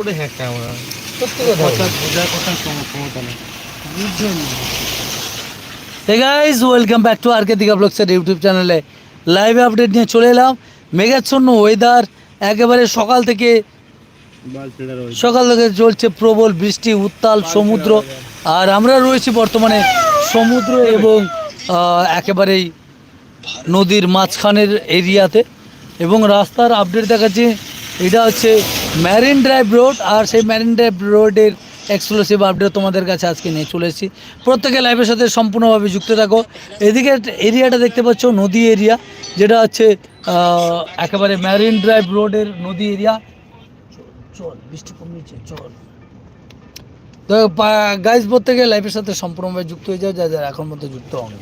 করে হ্যাঁ আমরা সত্যি কথা কথা বোঝার কথা ক্ষমতা নেই। Hey guys welcome back to Digha ব্লগসের YouTube চ্যানেলে লাইভ আপডেট নিয়ে চলে এলাম। মেঘাচ্ছন্ন ওয়েদার একেবারে সকাল থেকে সকাল থেকে চলছে প্রবল বৃষ্টি উত্তাল সমুদ্র। আর আমরা রয়েছি বর্তমানে সমুদ্র এবং একেবারেই নদীর মাঝখানের এরিয়াতে। এবং রাস্তার আপডেট দেখাচ্ছি। এটা হচ্ছে ম্যারিন ড্রাইভ রোড আর সেই ম্যারিন ড্রাইভ রোডের এক্সক্লুসিভ আপডেট তোমাদের কাছে আজকে নিয়ে চলে এসেছি। প্রত্যেকে লাইভের সাথে সম্পূর্ণভাবে যুক্ত থাকো। এদিকে এরিয়াটা দেখতে পাচ্ছ, নদী এরিয়া যেটা হচ্ছে একেবারে ম্যারিন ড্রাইভ রোডের নদী এরিয়া চল, বৃষ্টি কমিয়েছে চল। তো গাইজ প্রত্যেকে লাইভের সাথে সম্পূর্ণভাবে যুক্ত হয়ে যাও যা যারা এখন মধ্যে যুক্ত হন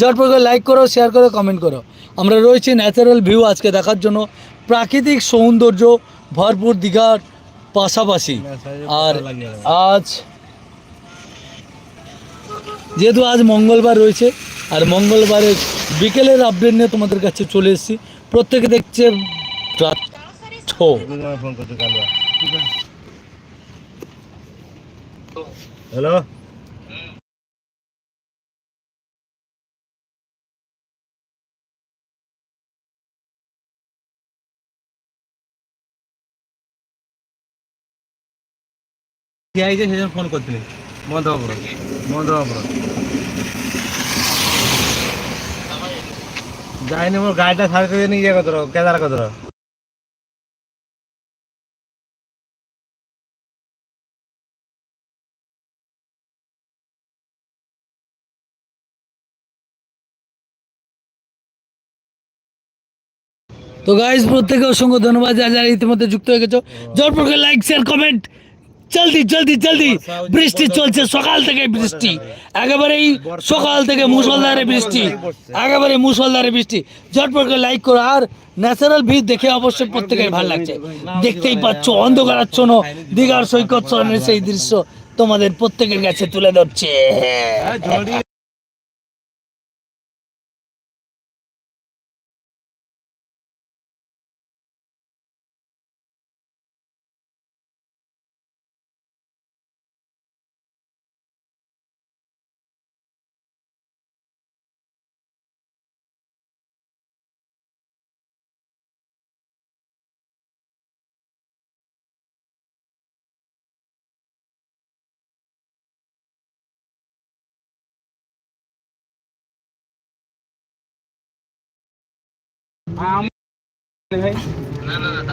যার পর লাইক করো শেয়ার করো কমেন্ট করো। আমরা রয়েছি ন্যাচারাল ভিউ আজকে দেখার জন্য। প্রাকৃতিক সৌন্দর্য ভরপুর দীঘার পাশাপাশি। আর আজ যেহেতু আজ মঙ্গলবার রয়েছে আর মঙ্গলবারের বিকেলের আপডেট নিয়ে তোমাদের কাছে চলে এসেছি। প্রত্যেকে দেখছে হ্যালো সেজন্য ফোন করছিলি। বন্ধ হব বন্ধ হব যাইনি মোর গাড়িটা নিয়ে যাবে তোর কেদার কত তো গাইজ প্রত্যেকে অসংখ্য ধন্যবাদ যারা যারা ইতিমধ্যে যুক্ত হয়ে গেছো। জোর জটপটকে লাইক শেয়ার কমেন্ট জলদি জলদি জলদি। বৃষ্টি চলছে, সকাল থেকে বৃষ্টি। একেবারেই সকাল থেকে মুসলধারে বৃষ্টি। একেবারে মুসলধারে বৃষ্টি। ঝটপট করে লাইক করো। আর ন্যাচারাল ভিউ দেখে অবশ্যই প্রত্যেকের ভালো লাগছে। দেখতেই পাচ্ছ অন্ধকারাচ্ছন্ন দীঘার সৈকত সেই দৃশ্য তোমাদের প্রত্যেকের কাছে তুলে ধরছে।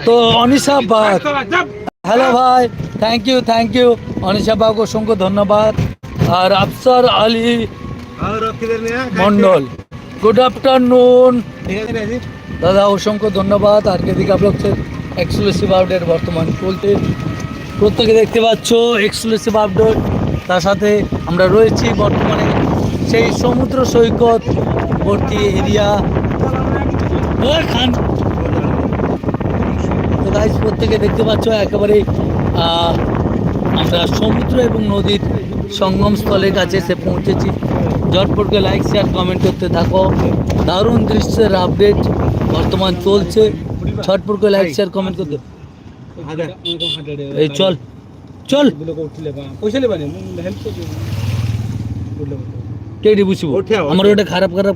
তো অনিশা বাগ হ্যালো ভাই thank you thank you Anisha Bag অসংখ্য ধন্যবাদ। আর আফসার আলী মন্ডল গুড আফটারনুন দাদা অসংখ্য ধন্যবাদ। আর কে দিঘা ব্লগসের এক্সক্লুসিভ আপডেট বর্তমান চলতে প্রত্যেকে দেখতে পাচ্ছ এক্সক্লুসিভ আপডেট তার সাথে আমরা রয়েছি বর্তমানে সেই সমুদ্র সৈকত ভর্তি এরিয়া। ওই খান। তো গাইজ প্রত্যেকে দেখতে পাচ্ছ একেবারে আমরা সমুদ্র এবং নদীর সঙ্গম স্থলের কাছে এসে পৌঁছেছি। জটপটকে লাইক শেয়ার কমেন্ট করতে থাকো। দারুণ দৃশ্যের আপডেট বর্তমান চলছে। ছটপটকে লাইক শেয়ার কমেন্ট করতে এই চল চল। কে ডি বুঝিব? আমার ওটা খারাপ খারাপ।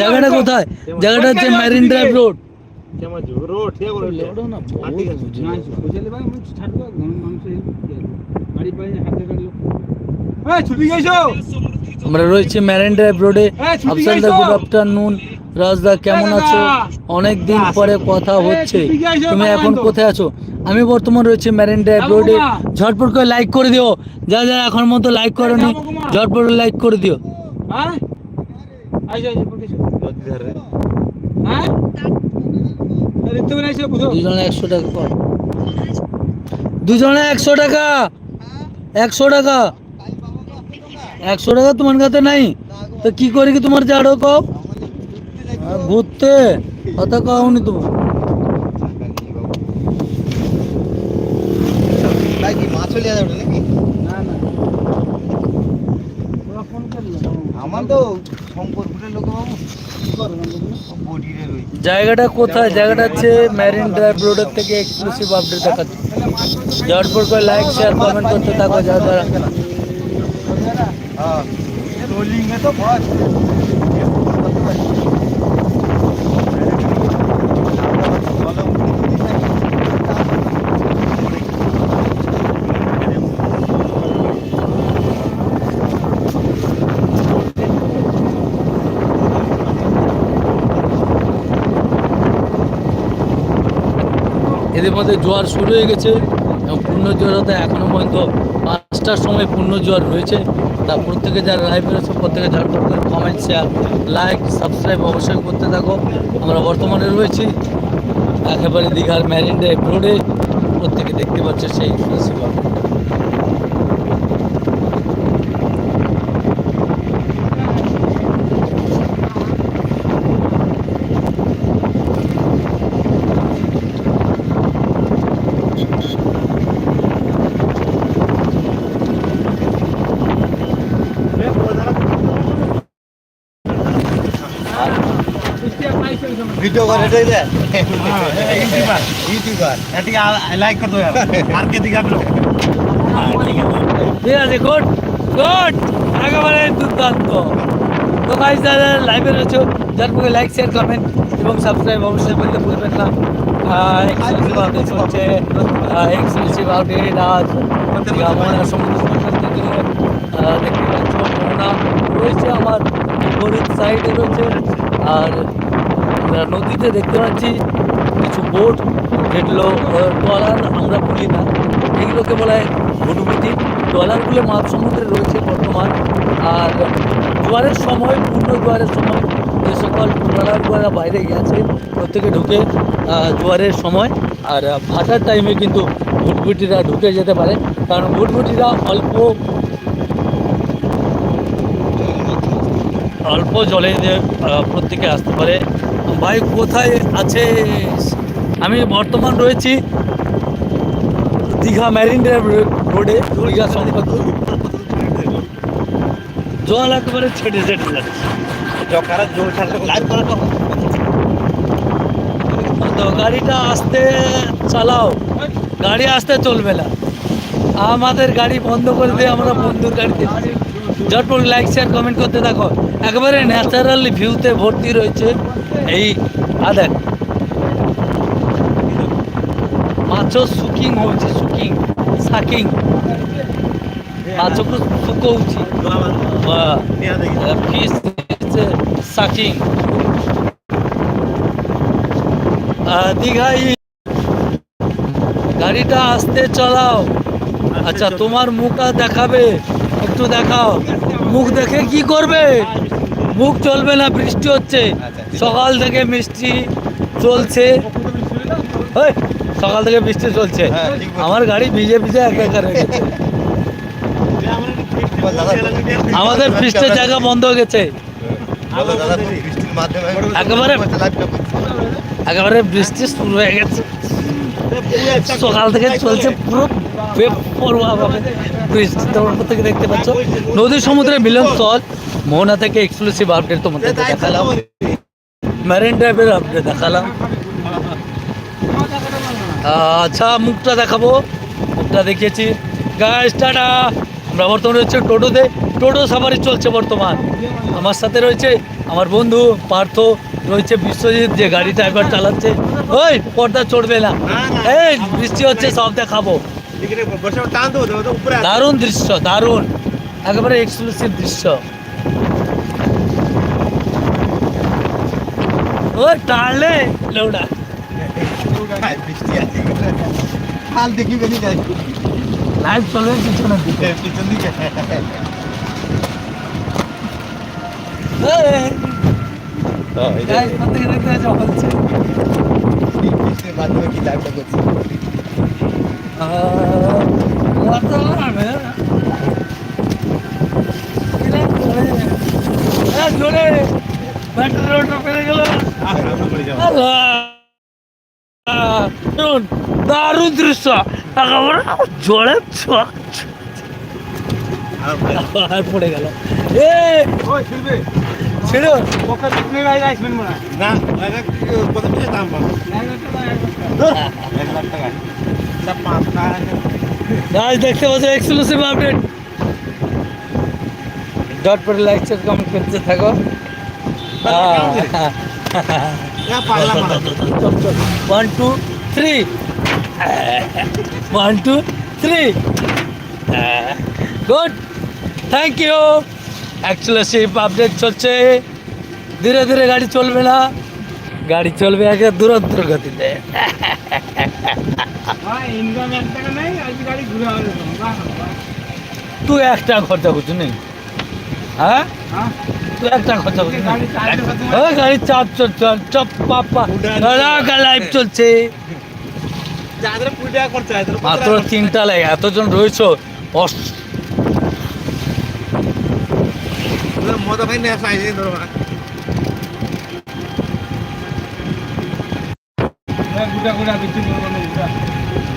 জায়গাটা কোথায়? জায়গাটা হচ্ছে ম্যারিন ড্রাইভ রোড আমরা রয়েছি ম্যারিন ড্রাইভ রোডে এই, আফসাল দা গুড আফটারনুন রাজদা কেমন আছো। অনেক দিন পরে কথা হচ্ছে। তুমি এখন কোথায় আছো? আমি বর্তমান রয়েছি ম্যারিন ড্রাইভ রোডে ঝটপট করে লাইক করে দিও। যা যা এখন মতো লাইক করনি। ঝটপট লাইক করে দিও। দুজনে একশো টাকা কর। দুজনে একশো টাকা। একশো টাকা। একশো টাকা তোমার কাছে নাই। তো কি করি কি তোমার জাড়ো আর ঘুরতে? কথা কওনি তোমার। আমার তো জায়গাটা কোথায়? জায়গাটা হচ্ছে ম্যারিন ড্রাইভ রোডের থেকে এক্সক্লুসিভ আপডেট দেখাচ্ছি। যাওয়ার পর করে লাইক শেয়ার কমেন্ট করতে থাকো যা দ্বারা এদের মধ্যে জোয়ার শুরু হয়ে গেছে এবং পূর্ণ জোয়ার হতে এখনও পর্যন্ত পাঁচটার সময় পূর্ণ জোয়ার রয়েছে তা প্রত্যেকে যারা লাইভ রয়েছে প্রত্যেকে যারা করে কমেন্ট শেয়ার লাইক সাবস্ক্রাইব অবশ্যই করতে থাকো। আমরা বর্তমানে রয়েছি একেবারে দীঘার ম্যারিন ড্রাইভ রোডে প্রত্যেকে দেখতে পাচ্ছে সেই ফেস্টিভ্যাল ভিডিও করে এটাই দে ইউটিউবার। ইউটিউবার। এটিকে লাইক করে দাও আর কে দিকে আপলো ঠিক আছে গুড গুড একেবারে দুর্দান্ত। তো গাইজ যারা লাইভে রয়েছে যার পক্ষে লাইক শেয়ার কমেন্ট এবং সাবস্ক্রাইব অবশ্যই করতে ভুলবেন না। এক্সক্লুসিভ আপডেট হচ্ছে এক্সক্লুসিভ আপডেট আজ সমুদ্র দেখতে পাচ্ছ। রয়েছে আমার বিপরীত সাইডে রয়েছে আর নদীতে দেখতে পাচ্ছি কিছু বোট যেগুলো ট্রলার, আমরা বলি না। এগুলোকে বলা হয় ভুটুভুটি ট্রলারগুলো মাঝ সমুদ্রে রয়েছে বর্তমান। আর জোয়ারের সময়, পূর্ণ জোয়ারের সময় যে সকল ট্রলারগুলো বাইরে গেছে, প্রত্যেকে ঢুকে জোয়ারের সময়। আর ভাটার টাইমে কিন্তু ভুটভুটিরা ঢুকে যেতে পারে। কারণ ভুটভুটিরা অল্প অল্প জলে প্রত্যেকে আসতে পারে। ভাই কোথায় আছে আমি বর্তমান রয়েছি দীঘা ম্যারিন ড্রাইভ রোডে দীঘা জল একেবারে ছেটে ছেটে যাচ্ছে। তো গাড়িটা আসতে চালাও। গাড়ি আসতে চলবে না। আমাদের গাড়ি বন্ধ করে দিয়ে আমরা বন্ধুর গাড়িতে। ঝটপট লাইক শেয়ার কমেন্ট করতে থাকো। একেবারে ন্যাচারালি ভিউতে ভর্তি রয়েছে। এই আদেখ ମାଛ ସୁକିଂ ହଉଛି ସୁକିଂ ସାକିଂ ମାଛକୁ ଶୁକଉଛି নিয়া দেখি ଫିସ୍ ସାକିଂ দীঘাই গাড়িটা আসতে চালাও আচ্ছা তোমার মুখটা দেখাবে একটু দেখাও মুখ দেখে কি করবে মুখ চলবে না বৃষ্টি হচ্ছে। সকাল থেকে মিষ্টি চলছে। সকাল থেকে বৃষ্টি চলছে। হ্যাঁ। আমার গাড়ি ভিজে ভিজে একাকার হয়ে গেছে। আমাদের ফিস্টের জায়গা বন্ধ হয়ে গেছে। বৃষ্টির একেবারে- একেবারে বৃষ্টি শুরু হয়ে গেছে। সকাল থেকে চলছে পুরো বেপরোয়াভাবে। বৃষ্টি তোমরা থেকে দেখতে পাচ্ছ। নদী সমুদ্রের মিলন স্থল মোহনা থেকে এক্সক্লুসিভ আপডেট তোমাদের দেখালাম। ম্যারিন ড্রাইভের আপডেট দেখালাম। আচ্ছা মুখটা দেখাবো। মুখটা দেখিয়েছি। গাছ টাটা। আমরা বর্তমানে রয়েছে টোটোতে টোটো সাফারি চলছে বর্তমান। আমার সাথে রয়েছে আমার বন্ধু পার্থ রয়েছে বিশ্বজিৎ যে গাড়িটা একবার চালাচ্ছে। ওই পর্দা চড়বে না। এই বৃষ্টি হচ্ছে সব দেখাবো। দারুণ দৃশ্য দারুণ। একেবারে এক্সক্লুসিভ দৃশ্য। ও টানলে লৌড়া হাল দেখি বেশি যাই লাইভ চলবে পিছনের দিকে। পিছন দিকে। মাধ্যমে কি লাইভটা করছি বর্তমানে জোরে। ব্যাটারি পেরে গেল! দারুণ দৃশ্য ছ- আর পড়ে গেল এ ছেড়ো না কত পিসের দাম পাবো এক লাখ টাকা পাঁচ টাকা গাছ দেখতে পাচ্ছ এক্সক্লুসিভ আপডেট ডট পরে লাইক শেয়ার কমেন্ট করতে থাকো one two three one two three good thank you exclusive update চলছে। ধীরে ধীরে গাড়ি চলবে না। গাড়ি চলবে একে দূরত্ব গতিতে তুই একটা খরচা করছিস হ্যাঁ? তুই একটা চাপ চপ পাপা লাইভ চলছে হয় তাদের মাত্র তিনটা লাগে এতজন রয়েছো। মজা ভাই নিয়ে আসা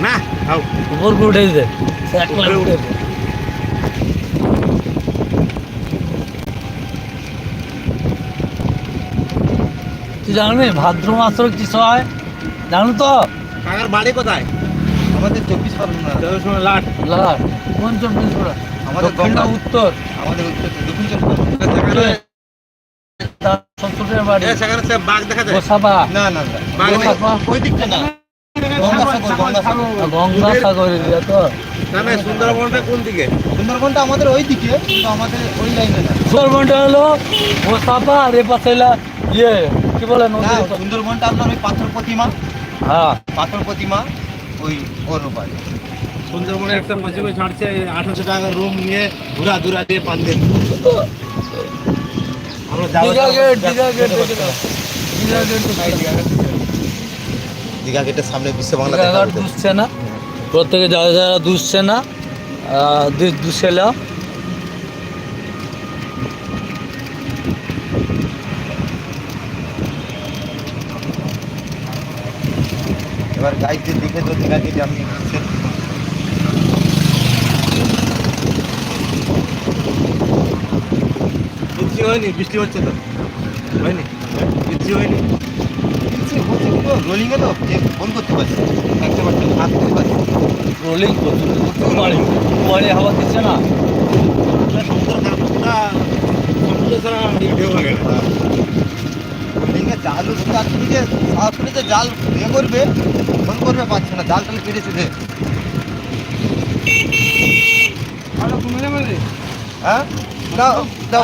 না উপর উঠে দিতে এক লাখ তুই জানবি ভাদ্র মাসের কি হয় জানো তো? কাকার বাড়ি কোথায়? আমাদের চব্বিশ পরগনা। লাট। লাট। কোন চব্বিশ পড়া আমাদের দক্ষিণ গঙ্গা- উত্তর? আমাদের উত্তর দক্ষিণ চব্বিশ পরগনা। সুন্দরবনটা কোন দিকে? সুন্দরবনটা আমাদের ওই দিকে কিন্তু আমাদের ওই লাইনে সুন্দরবনটা হলো গোসাবা আর এ পাশে ইয়ে। কি বলে না নদীর ওপর? সুন্দরবনটা আপনার ওই পাথর প্রতিমা। হ্যাঁ। পাথর প্রতিমা ওই ওর উপরে। সুন্দরবনে একটা মাঝে মাঝে ছাড়ছে আঠারোশো টাকা রুম নিয়ে ঘুরা ঘুরা দিয়ে পান দিন। আমরা যাবো- দীঘা গেটের সামনে বিশ্ব বাংলা দুসছে না। প্রত্যেকে যারা যারা দুসছে না দুসেলা এবার গাইতে দেখে তো দীঘা গেটে আমি বৃষ্টি হয়নি বৃষ্টি হচ্ছে তো। হয়নি? বৃষ্টি হয়নি? রোলিংয়ে তো যে ফোন করতে পারছি একটা পারছি করতে পারছি রোলিং করছে বাড়ি বাড়ি হাওয়া দিচ্ছে না। রোলিংয়ে জাল উঠতে আসলে যে সরাসরি যে জাল ইয়ে করবে ফোন করবে পাচ্ছে না জাল টাল কেটে চুটে হ্যাঁ? দাও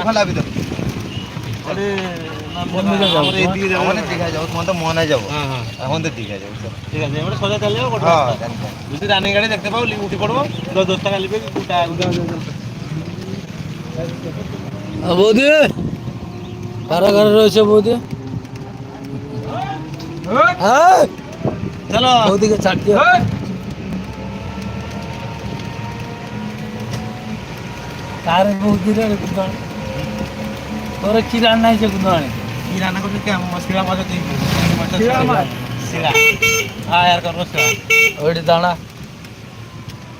রানিং গাড়ি দেখতে উঠে পড়ব দশ দশ টাকা বৌদি কারা কারা রয়েছে বৌদি? চলো। বৌদিকে ছাড়তে কার বৌদিরা রে কুদান তোরা কি রান্না হয়েছে কুদান কি রান্না করছিস কে? আমার শিরা মাছ তুই শিরা মাছ? শিরা হ্যাঁ আর করব শিরা। ওইটি দাঁড়া।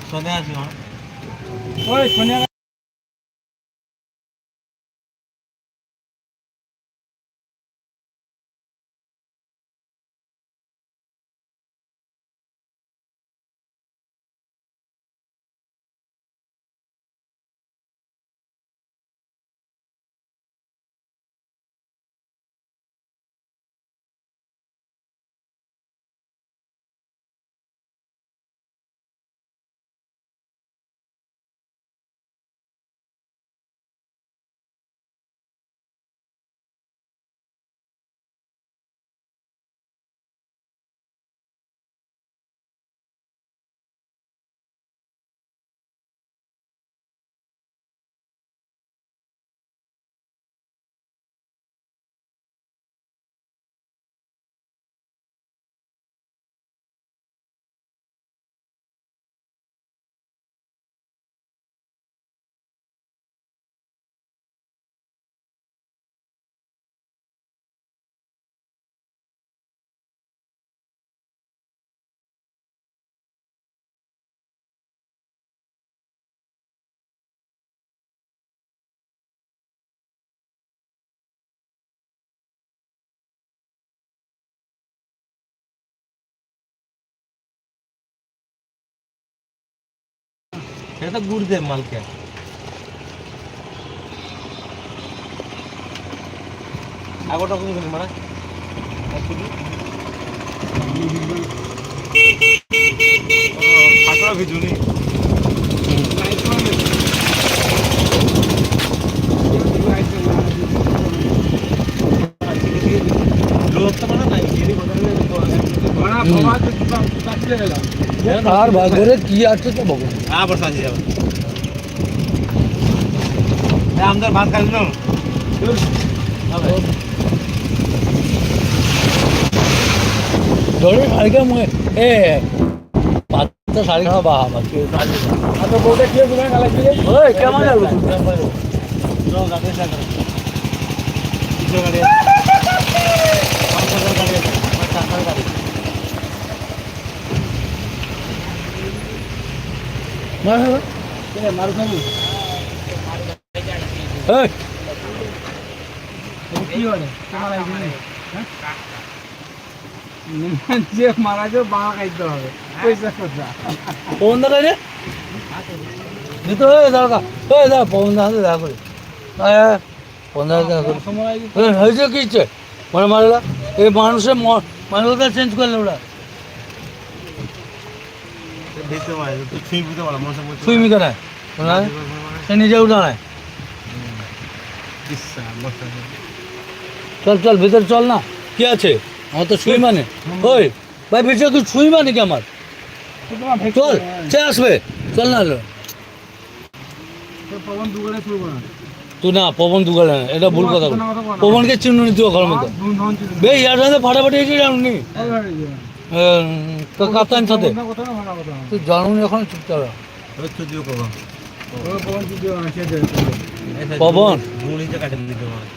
সোজা আছি ওই সোনিয়া সেটা তো গুড় মালকে আগরটা কোন কোন মারা ফাটরা ভিজুনি লোকটা মানে নাই আর ভাগরে কি আছে তো ভগবান হ্যাঁ বর্ষা আছে যাবে। আমদার ভাত খাইল ধরে শাড়িকে মুখে এ পাত্র শাড়ি খাওয়া বাহা বাকি ওই কেমন যাব এই যে মারা যাও বাবা খাইতে হবে। পয়সা কথা? পবন দা রে? দিতে ওই দাঁড়া ওই দাঁড়া পবন দা হাতে দেখা করে। হ্যাঁ পবন দা দেখা করে। হয়েছে কি ইচ্ছে? মানে মারলা? এই মানুষের মানুষটা চেঞ্জ করলে ওরা। ছুঁই কেনায় সে নিজে উঠা নাই চল চল ভিতরে চল না। কি আছে? আমার তো ছুঁই মানে। ওই ভাই ভিতরে কি ছুঁই মানে কি আমার? চল সে আসবে। চল না তুই না পবন দুগালে না এটা ভুল কথা পবনকে চিহ্ন নিতে ঘর মতো বে ইয়ার সাথে ফাটাফাটি হয়েছে জানুনি কাতান সাথে তুই জানুনি এখন পবন। গুড়িতে কাটে দিতে পারে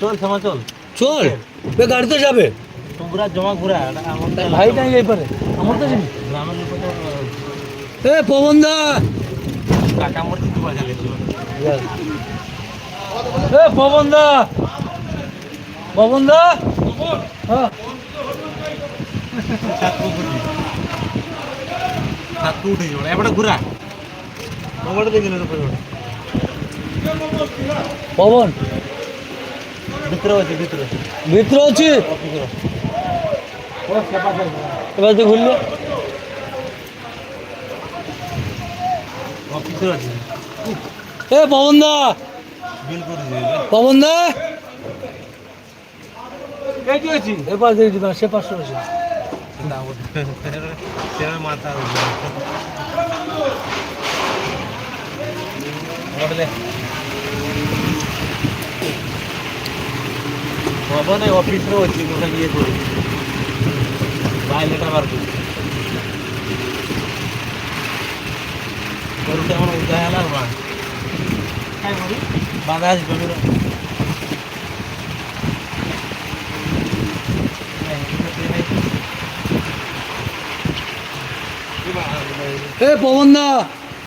চল সমা চল। চল? বে গাড়িতে যাবে? তোমরা জমা ঘুরা আমার ভাই নাই এই পারে। আমার তো জানি গ্রামের লোক তো এ পবন দা! কাকা মোর এ পবন দা! পবন দা! হ্যাঁ। ওটা দেখে নেবে পরে পবন। ভিতরে আছে ভিতরে ভিতরে আছি? এবার তুই ঘুরলো। এ পবন দা। পবন দা। এ পাশ দিয়ে দিবেন সে পাশ রয়েছে মাথা ভবনে অফিসে হচ্ছি ওখানে গিয়ে করি বাইরেটা বার করি। গরুটা আমার উদয় হলাম বাঁধা। আসবে এ পবন দা